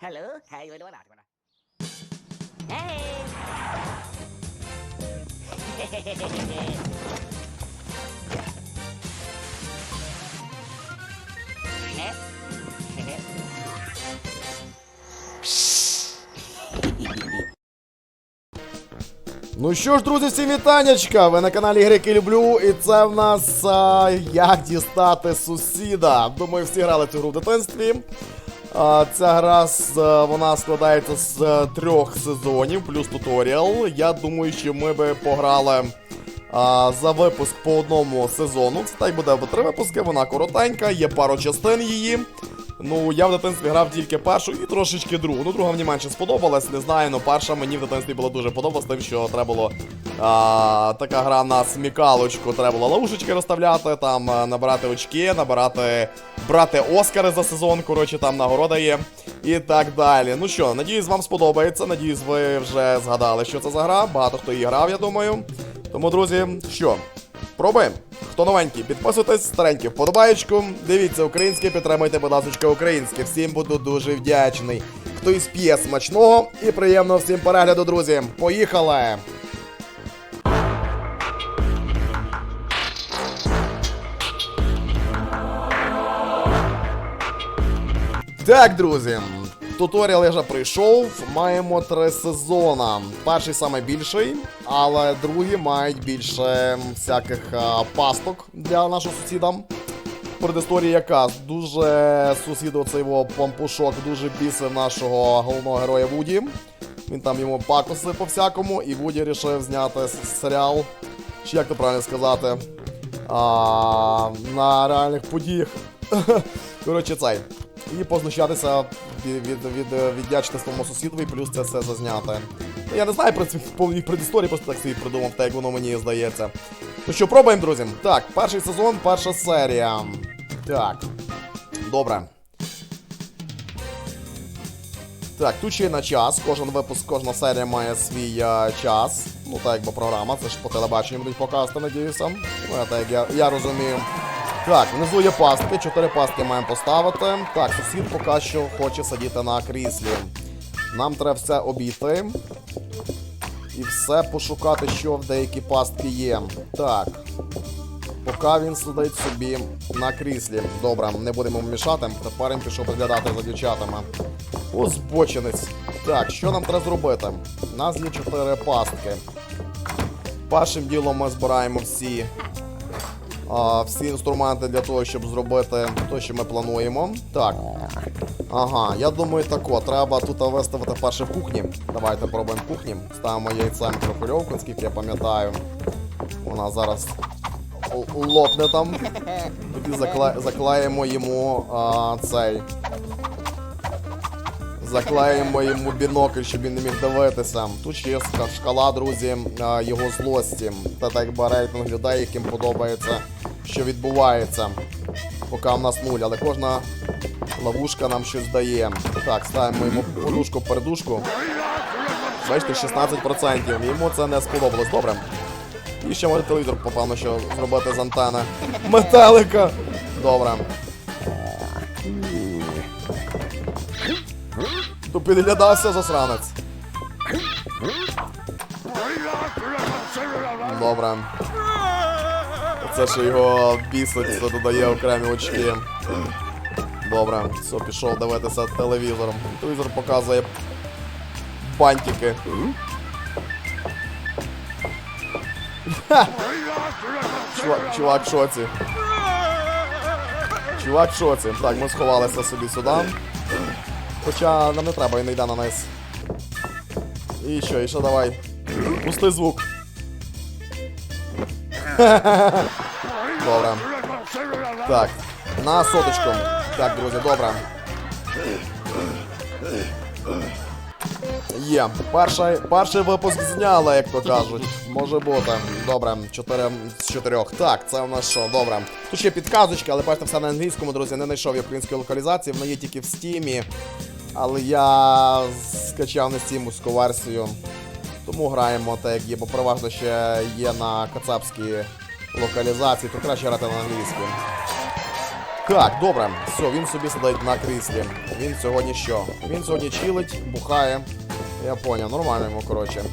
Hello, hey, wait a minute. Hey! Ну що ж, друзі, всім вітаннячка! Ви на каналі Грики Люблю, і це в нас а, як дістати сусіда. Думаю, всі грали цю гру в дитинстві. Ця гра вона складається з трьох сезонів, плюс туторіал. Я думаю, що ми би пограли за випуск по одному сезону. Це й буде три випуски, вона коротенька, є пару частин її. Ну, я в дитинстві грав тільки першу і трошечки другу. Ну, друга мені менше сподобалась, не знаю, але перша мені в дитинстві була дуже подобалась, тим, що треба було а, така гра на смікалочку, треба було ловушечки розставляти, там набирати очки, набирати, брати Оскари за сезон, коротше, там нагорода є і так далі. Ну що, надіюсь, вам сподобається. Надіюсь, ви вже згадали, що це за гра. Багато хто її грав, я думаю. Тому, друзі, що? Пробуємо. Хто новенький, підписуйтесь, старенький, вподобаєчку. Дивіться українське, підтримуйте, будь ласка, українське. Всім буду дуже вдячний. Хто із п'є смачного і приємного всім перегляду, друзі. Поїхали! Так, друзі, туторіал я вже прийшов. Маємо три сезона. Перший саме більший, але другі мають більше всяких а, пасток для нашого сусіда. Предісторія яка дуже сусід оцей його пампушок дуже бісив нашого головного героя Вуді. Він там йому пакоси по всякому, і Вуді вирішив зняти серіал, чи як то правильно сказати, а, на реальних подіях. Коротше, цей. І познущатися від, від, від, віддячити своєму сусідові, плюс це все зазняти. Я не знаю про цю повні предісторії, просто так собі придумав, так як воно мені здається. Ну що, пробуємо, друзі. Так, перший сезон, перша серія. Так. Добре. Так, тут ще на час. Кожен випуск, кожна серія має свій а, час. Ну, так якби програма, це ж по телебаченню будуть показувати, надіюся. Ну, так як я, я розумію. Так, внизу є пастки, чотири пастки маємо поставити. Так, сусід поки що хоче сидіти на кріслі. Нам треба все обійти. І все пошукати, що в деякі пастки є. Так. Поки він сидить собі на кріслі. Добре, не будемо мішати. Тепер він пішов поглядати за дівчатами. Озбочинець. Так, що нам треба зробити? У нас є чотири пастки. Першим ділом ми збираємо всі, а, всі інструменти для того, щоб зробити те, що ми плануємо. Так. Ага, я думаю, тако, треба тут виставити перше в кухні. Давайте пробуємо в кухні. Ставимо яйце мікрохвильовку, наскільки я пам'ятаю. Вона зараз лопне там. Тоді закла... заклеїмо йому а, цей. Заклеїмо йому бінокль, щоб він не міг дивитися. Тут ще є шкала, друзі, його злості. Та так якби рейтинг людей, яким подобається, що відбувається. Поки в нас нуль, але кожна ловушка нам щось дає. Так, ставимо йому подушку передушку. Бачите, 16%. Йому це не сподобалось. Добре. І ще може телевізор, попевно, що зробити з антени. Метелика! Добре. То підглядався засранець. Добре. Це що його бісить, це додає окремі очки. Добре, все, пішов дивитися телевізором. Телевізор показує бантики. Чувак, чувак шоці. Чувак шоці. Так, ми сховалися собі сюди. Хоча нам не треба, він не йде на низ. І що, і що давай? Пусти звук. Добре. Так, на соточку. Так, друзі, добре. Є. Перший, перший випуск зняли, як то кажуть. Може бути. Добре, 4 з 4. Так, це у нас що? Добре. Тут ще підказочка, але бачите, все на англійському, друзі. Не знайшов я української локалізації, вона є тільки в стімі. Але я скачав на стімуську версію. Тому граємо так, як є, бо переважно ще є на кацапській локалізації, то краще грати на англійській. Так, добре, все, він собі сидить на кріслі. Він сьогодні що? Він сьогодні чилить, бухає. Я поняв, нормально йому, коротше.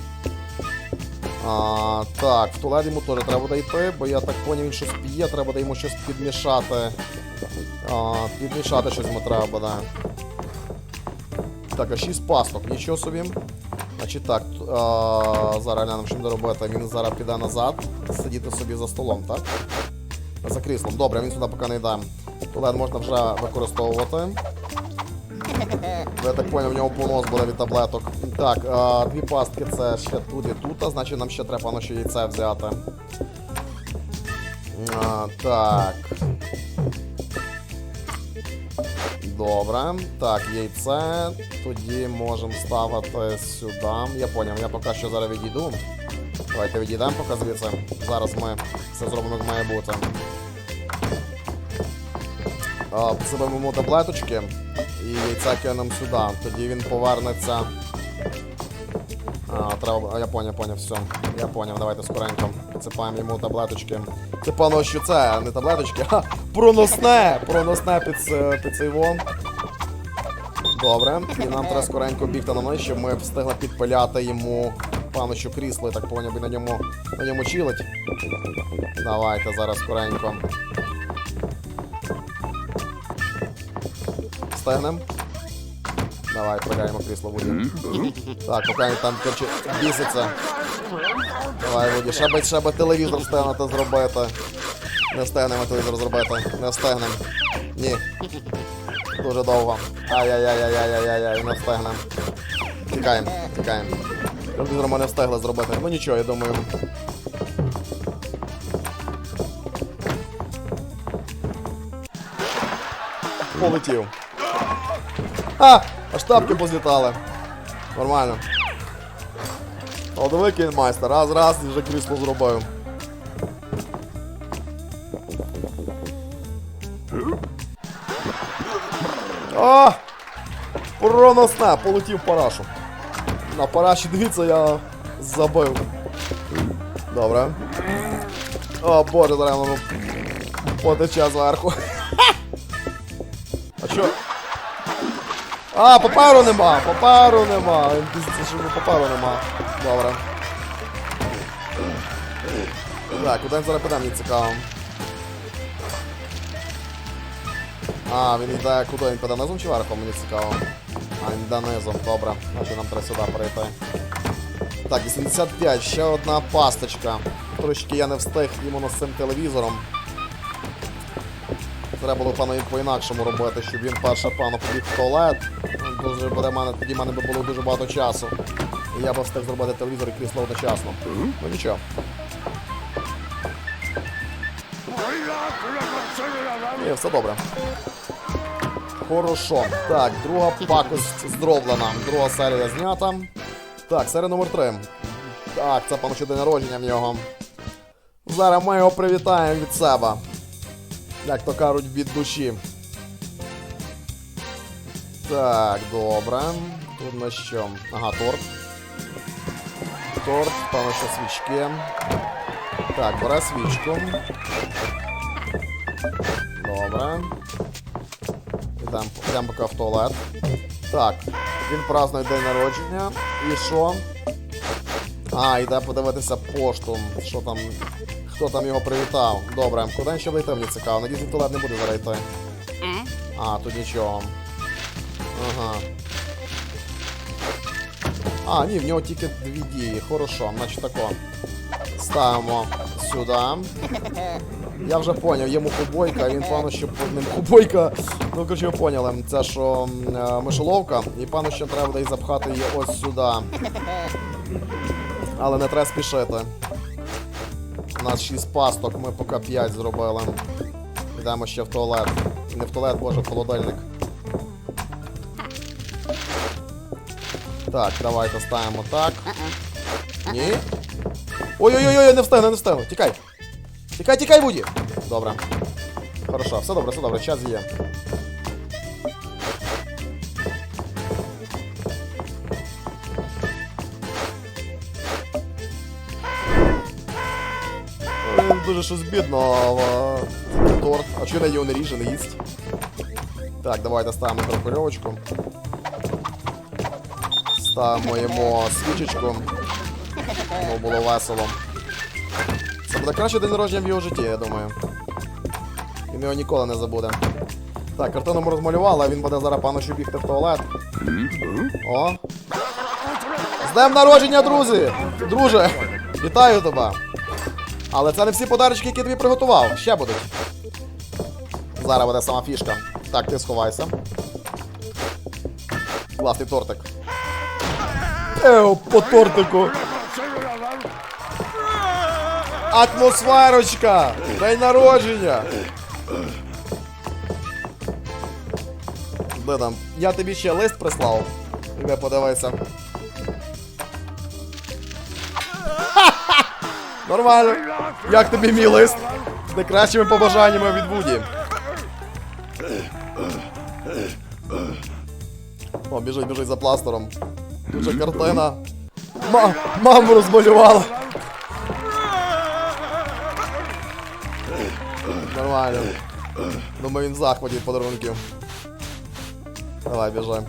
А, так, в туалет йому теж треба буде йти, бо я так поняв, він щось п'є, треба буде йому щось підмішати. А, підмішати щось йому треба буде. Так, а 6 пасток, нічого собі. Значить так, а, зараз глянемо, що буде робити. Він зараз піде назад, сидіти собі за столом, так? За кріслом. Добре, він сюди поки не йде. Туалет можна вже використовувати. Я так поняв, в нього понос буде від таблеток. Так, а, дві пастки це ще тут і тут, а значить нам ще треба на що яйце взяти. А, так. Добре. Так, яйце. Тоді можемо ставити сюди. Я поняв, я поки що зараз відійду. Давайте відійдемо поки звідси. Зараз ми все зробимо, як має бути. Посипемо таблеточки і яйця кинемо сюди. Тоді він повернеться. А, треба. Я поняв, поняв, все. Я поняв, давайте скоренько. Підсипаємо йому таблеточки. Це певно, що це не таблеточки, а проносне! Проносне під, під цей вон. Добре. І нам треба скоренько бігти на ноги, щоб ми встигли підпиляти йому певно, що крісло, я так поняв, і на ньому, на ньому чилить. Давайте зараз скоренько. Встигнем. Давай, пригаємо крісло Вуді. Так, поки він там короче, біситься. Давай, Вуді, ще би, ще би телевізор встигнути зробити. Не встигнемо телевізор зробити. Не встигнемо. Ні. Дуже довго. Ай-яй-яй-яй-яй-яй-яй, не встигнемо. Тікаємо, тікаємо. Телевізор ми не встигли зробити. Ну нічого, я думаю. Полетів. А! Аж тапки позлітали. Нормально. О, диви, який майстер. Раз, раз, і вже крісло зробив. А! Проносне, полетів парашу. На параші, дивіться, я забив. Добре. О, боже, зараз потече зверху. А, паперу нема, паперу нема. Паперу нема. Добре. Так, куди зараз піде, мені цікаво. А, він йде куди він піде низом чи верхом, мені цікаво. А, він йде низом, добре. Значить нам треба сюди перейти. Так, 85, ще одна пасточка. Трошки я не встиг іменно з цим телевізором. Треба було пану по-інакшому робити, щоб він перше пану побіг в туалет. Дуже буде мене, тоді в мене би було дуже багато часу. І я би встиг зробити телевізор і крісло одночасно. Ну нічого. Ні, все добре. Хорошо. Так, друга пакость зроблена. Друга серія знята. Так, серія номер 3. Так, це пану ще день народження в нього. Зараз ми його привітаємо від себе. Як то кажуть, від душі. Так, добре. Тут на що? Ага, торт. Торт, певно, що свічки. Так, бере свічку. Добре. Ідемо йдемо поки в туалет. Так, він празднує день народження. І що? А, йде подивитися пошту. Що там. Хто там його привітав? Добре, куди ще вийти, мені цікаво. Надіюсь, в туалет не буде зараз йти. А, тут нічого. Ага. А, ні, в нього тільки дві дії. Хорошо, значить тако. Ставимо сюди. Я вже поняв, йому хубойка, він пану ще ним хубойка. Ну, коротше, ви поняли, це що е, мишоловка, і пану ще треба буде запхати її ось сюди. Але не треба спішити. У нас 6 пасток, ми поки 5 зробили. Йдемо ще в туалет. Не в туалет, боже, в холодильник. Так, давайте ставимо так. Ні. Ой-ой-ой, не встигну, не встигну. Тікай. Тікай, тікай, Вуді. Добре. Хорошо, все добре, все добре, час є. Дуже щось бідно, але такий торт. А чого на його не ріже, не їсть? Так, давайте ставимо мікрохвильовочку. Ставимо йому свічечку. Ну, було весело. Це буде кращий день народження в його житті, я думаю. Він його ніколи не забуде. Так, картину ми розмалювали, а він буде зараз паночу бігти в туалет. О. З днем народження, друзі! Друже! Вітаю тебе! Але це не всі подарочки, які тобі приготував. Ще будуть. Зараз буде сама фішка. Так, ти сховайся. Класний тортик. Еу, по тортику. Атмосферочка! День народження! Де там? Я тобі ще лист прислав. Іди подивися. Нормально. Як тобі мій лист? З найкращими побажаннями від Вуді. О, біжить, біжить за пластером. Дуже картина. Ма маму розмалювала. Нормально. Думаю, він від подарунків. Давай, біжи.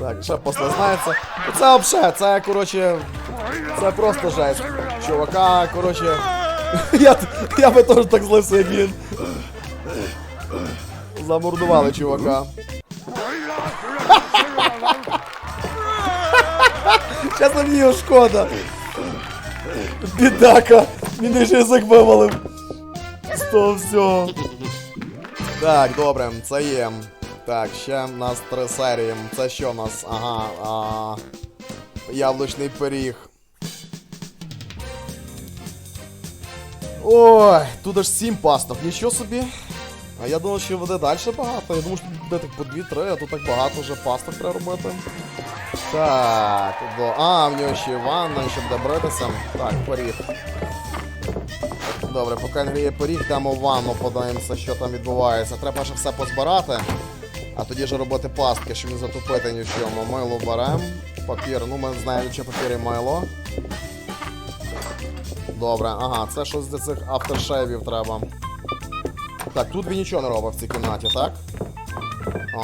Так, ще послизнається. Це взагалі, це, коротше. Це просто жесть. Чувака, коротше. Я, я би теж так злився, як він. Замордували чувака. Зараз мені його шкода. Бідака. Він ще язик вивалив. Того всього. Так, добре, це є. Так, ще в нас три серії. Це що в нас? Ага. А... Яблучний пиріг. Ой, тут аж сім пасток, нічого собі. А я думав, що буде далі багато. Я думав, що тут буде так по 2-3, а тут так багато вже пасток треба робити. Так, до... А, в нього ще ванна, ще буде бритися. Так, поріг. Добре, поки він гріє поріг, йдемо в ванну, подивимося, що там відбувається. Треба ще все позбирати, а тоді ж робити пастки, щоб не затупити ні в чому. Мило беремо, папір, ну ми знаємо, чи папір і мило. Добре, ага, це щось для цих авторшейвів треба. Так, тут він нічого не робить в цій кімнаті, так? А,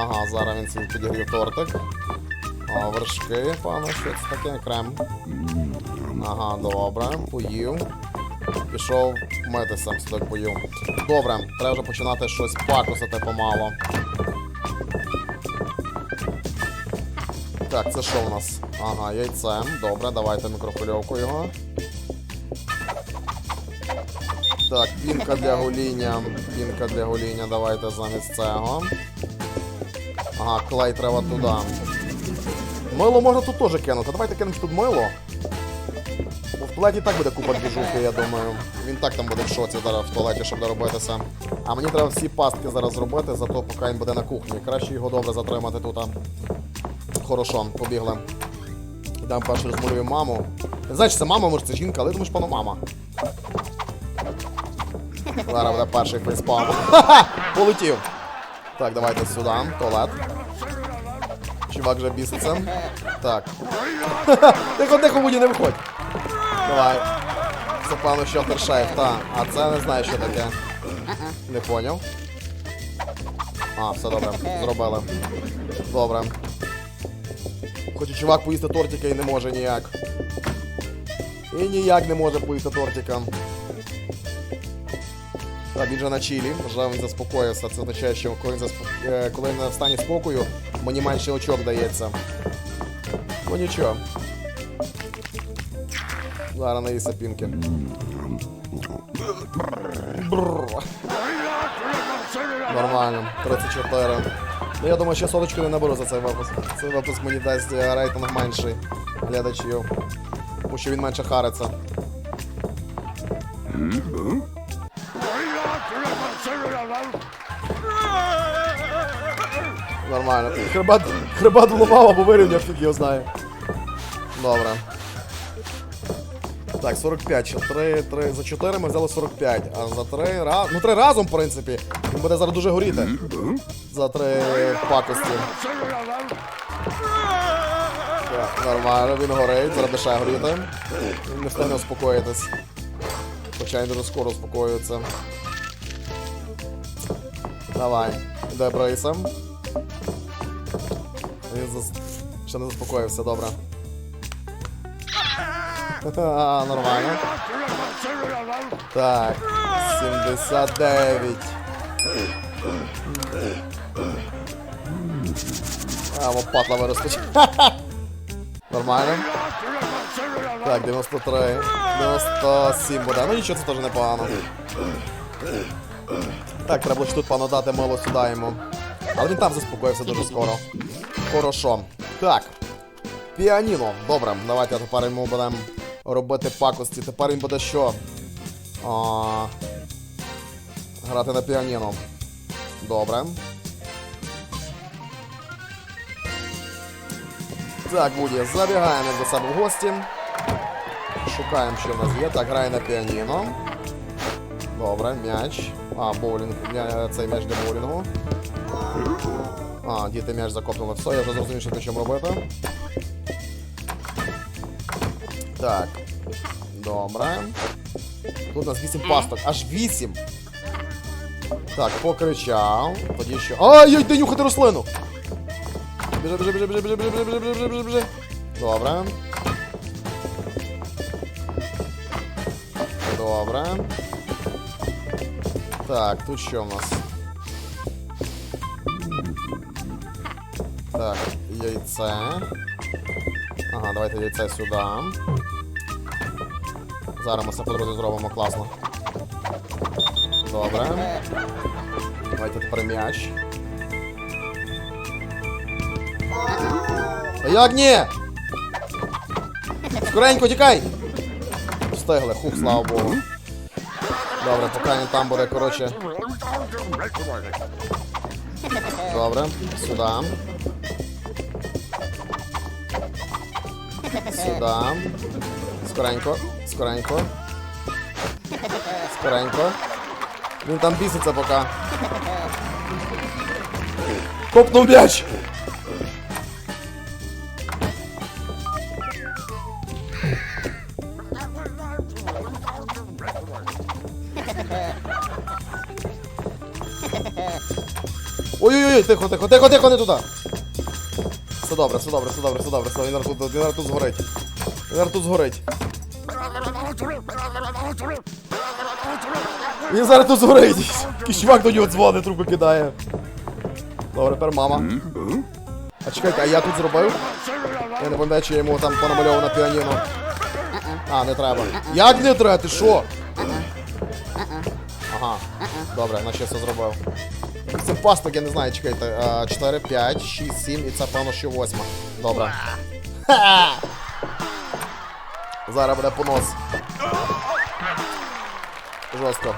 ага, зараз він собі підігрів тортик. А, вершки, пане, що це таке? Крем. Ага, добре, поїв. Пішов митися, так поїв. Добре, треба вже починати щось пакусити помало. Так, це що у нас? Ага, яйце. Добре, давайте мікрохвильовку його. Так, пінка для гоління. Пінка для гоління, давайте замість цього. Ага, клей треба туди. Мило можна тут теж кинути. Давайте кинемо тут мило. Бо в туалеті так буде купа двіжухи, я думаю. Він так там буде в шоці зараз в туалеті, щоб доробитися. А мені треба всі пастки зараз зробити, зато поки він буде на кухні. Краще його добре затримати тут. Хорошо, побігли. Йдемо перше розмовляємо маму. Не знаю, чи це мама, може це жінка, але я пану мама. Зараз буде перший фейспалм. Ха-ха! Полетів. Так, давайте сюди, туалет. Чувак вже біситься. Так. Тихо, тихо, Вуді, не виходь. Давай. Це пану що шеф, та. А це не знаю, що таке. Не поняв. А, все добре, зробили. Добре. Хоче чувак поїсти тортика і не може ніяк. І ніяк не може поїсти тортика. Так, він же на чилі, вже він заспокоївся. Це означає, що коли він, засп... е, коли він стані спокою, мені менше очок дається. Ну нічого. Зараз наїсться пінки. Бррр. Нормально, 34. Ну я думаю, ще соточку не наберу за цей випуск. Цей випуск мені дасть е, рейтинг менший глядачів. Тому що він менше хариться. Нормально. Хребет, хребет вламав або вирівняв, фіг його знає. Добре. Так, 45. 3, 3. За 4 ми взяли 45. А за 3 раз. Ну 3 разом, в принципі. Він буде зараз дуже горіти. За 3 пакості. Так, нормально, він горить, зараз ще горіти. Він не встигне успокоїтись. Хоча він дуже скоро успокоюється. Давай. Іде брейсом. Ще не заспокоївся, добре. Нормально. Так. 79. А, лопатла виростуть. Нормально. Так, 93. 97 буде. Ну нічого, це теж непогано. Так, треба ж тут пану дати мило сюди йому. Але він там заспокоївся дуже скоро. Хорошо. Так. Піаніно. Добре, давайте тепер йому будемо робити пакості. Тепер він буде що? А... Грати на піаніно. Добре. Так, Вуді, забігаємо до себе в гості. Шукаємо, що в нас є. Так, грає на піаніно. Добре, м'яч. А, боулінг. Цей м'яч для боулінгу. А, діти м'яч закопнули. Все, я вже зрозумів, що чим робити. Так. Добре. Тут у нас 8 пасток. Аж 8. Так, покричав. Тоді що. Ай, йой, де нюхати рослину! Біжи, біжи, біжи, біжи, біжи, біжи, біжи, біжи, біжи, біжи, біжи. Добре. Добре. Так, тут що в нас? Так, яйце. Ага, давайте яйце сюди. Зараз ми все по зробимо класно. Добре. Давайте тепер м'яч. Та як ні? Скоренько тікай! Встигли, хух, слава Богу. Добре, поки він там буде, коротше. Добре, сюди. Сюди. Скоренько, скоренько. Скоренько. Він там біситься поки. Копнув м'яч! Ой-ой-ой, тихо, тихо, тихо, тихо, не туди. Добре, все добре, все добре, все добре, він тут, він тут згорить. Він тут згорить. Він зараз тут згорить. Якийсь до нього дзвонить, трубку кидає. Добре, тепер мама. А чекайте, а я тут зробив? Я не пам'ятаю, чи я йому там понамальовував на піаніно. А, не треба. Як не треба? Ти що? Ага. Добре, наче все зробив. Це пасток, я не знаю, чекайте. 4, 5, 6, 7 і це певно, що 8. Добре. Ха! Зараз буде понос. Жорстко.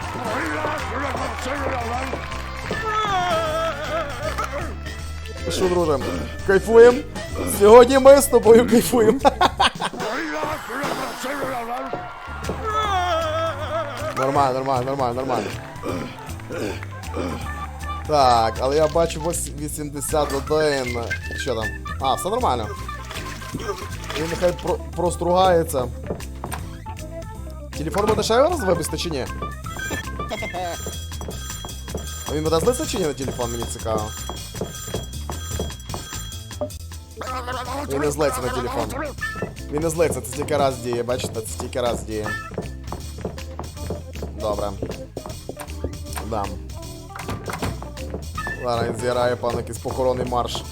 Ну Що, друже, кайфуємо? Сьогодні ми з тобою кайфуємо. Нормально, нормально, нормально, нормально. Так, але я бачу ось 81. Що там? А, все нормально. Він нехай про простругається. Телефон буде ще раз вивести чи ні? А він буде злиться чи ні на телефон, мені цікаво. Він не злиться на телефон. Він не злиться, це тільки раз діє, бачите, це тільки раз діє. Добре. Дам. Зараз він зіграє пан якийсь похоронний марш.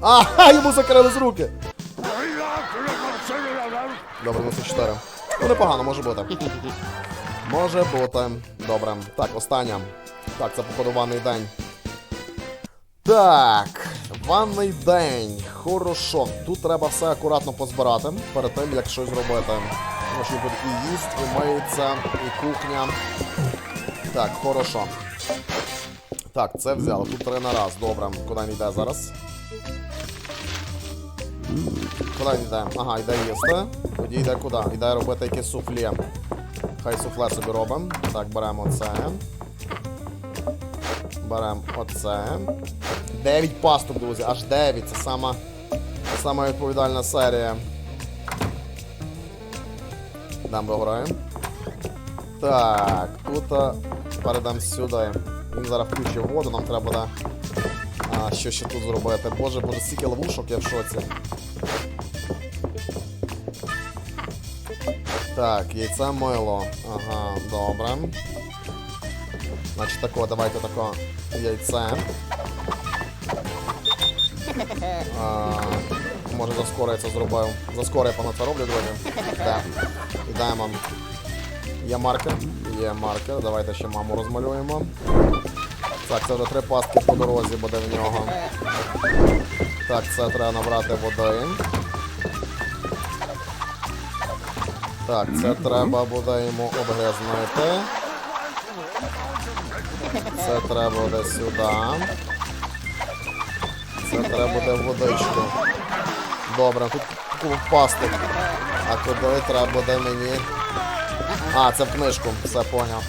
А, йому закрили з руки. Добре, ну це 4. Ну непогано, може бути. Може бути. Добре. Так, остання. Так, це походу ванний день. Так, ванний день. Хорошо. Тут треба все акуратно позбирати перед тим, як щось робити. Тому що буде і їсть, і миється, і кухня. Так, хорошо. Так, це взяли. Тут три на раз. Добре. Куди він йде зараз? Куди він йде? Ага, йде їсти. Тоді йде куди? Йде робити якесь суфлє. Хай суфле собі робимо. Так, беремо це. Беремо оце. 9 пасток, друзі, аж 9. Це сама, сама відповідальна серія. Дам дограємо. Так, тут а, передам сюди. Він зараз включив воду, нам треба буде. А, що ще тут зробити? Боже, боже, стільки ловушок, я в шоці. Так, яйце мило. Ага, добре. Значить тако, давайте тако яйце. А, може заскоро я це зробив. Заскоро я пана це роблю, друзі. Так. Ідемо. Є маркер? Є маркер. Давайте ще маму розмалюємо. Так, це вже три пастки по дорозі буде в нього. Так, це треба набрати води. Так, це треба буде йому обгризнути. Це треба буде сюди. Це треба буде водичку. Добре, тут пастик. А куди треба буде мені. А, це в книжку, все поняв.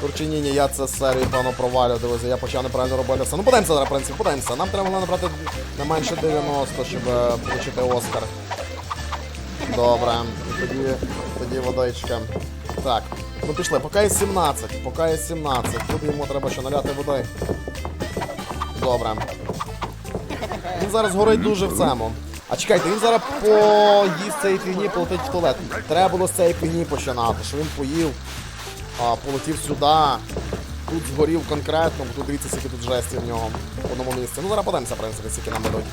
Коротше, ні, я це з серії певно провалю, друзі. Я почав неправильно робити все. Ну подивимося зараз, в принципі, подивимося. Нам треба набрати не менше 90, щоб е, отримати Оскар. Добре, тоді, тоді водичка. Так, ну пішли, поки є 17, поки є 17. Тут йому треба ще наляти води. Добре. Він зараз горить дуже в цьому. А чекайте, він зараз поїсть цієї фігні, полетить в туалет. Треба було з цієї фігні починати, що він поїв, а, полетів сюди. Тут згорів конкретно, бо тут дивіться, скільки тут жесті в нього в одному місці. Ну зараз подивимося, в принципі, скільки нам дадуть.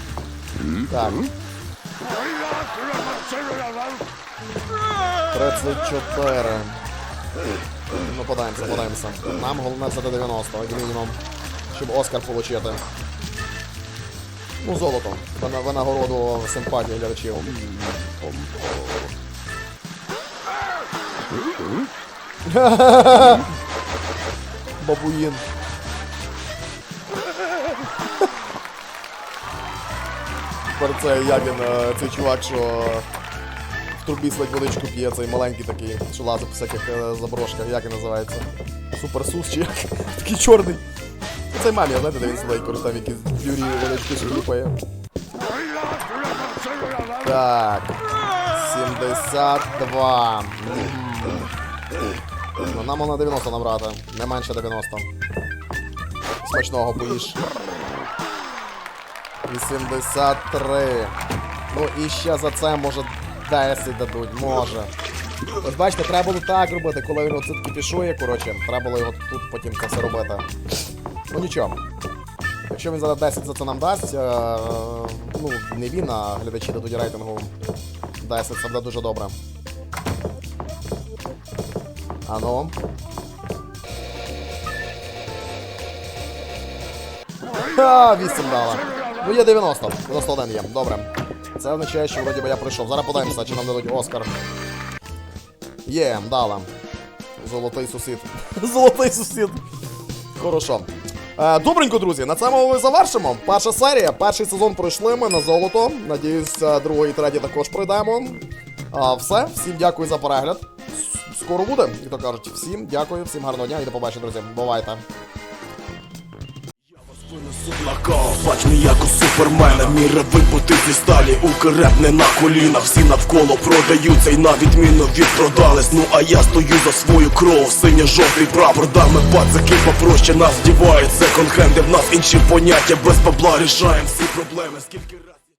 Так. 34. Ну, подаємося, подаємося. Нам головне до 90, як мінімум, щоб Оскар отримати. Ну, золото. Вина- Винагороду симпатії глядачів. Бабуїн. Тепер це як він, е, цей чувак, що в трубі слать водичку п'є, цей маленький такий, що лазить в всяких е, заброшках, як він називається? Суперсус чи як? Такий чорний. Це мамі, знаєте, де він сидить, коли там якісь флюрі водички шлюпає. Так. 72. Мгм. Ну, нам на 90 набрати. Не менше 90. Смачного поїж. 83. Ну і ще за це може 10 дадуть, може. Ось бачите, треба було так робити, коли він оце кипішує, коротше, треба було його тут потім це все робити. Ну нічого. Якщо він зараз 10 за це нам дасть, е, ну, не він, а глядачі дадуть рейтингу 10, це буде дуже добре. А ну. Ха, 8 дала. Ну є 90, 91 є, добре. Це означає, що вроді би я прийшов. Зараз подивимося, чи нам дадуть Оскар. Є, дала. Золотий сусід. Золотий сусід. Хорошо. Е, добренько, друзі, на цьому ми завершимо. Перша серія, перший сезон пройшли ми на золото. Надіюсь, е, другий і третій також пройдемо. А, все, всім дякую за перегляд. Скоро буде, як то кажуть. Всім дякую, всім гарного дня і до побачення, друзі. Бувайте. Бач мій як у супермена. Міра випути зі сталі, укреп не на колінах Всі навколо продаються і на відміну відпродались. Ну а я стою за свою кров, синьо-жовтий прапор. Дами пацаки попроще нас дівають Секонд-хенди в нас інші поняття. Без бабла рішаєм всі проблеми. Скільки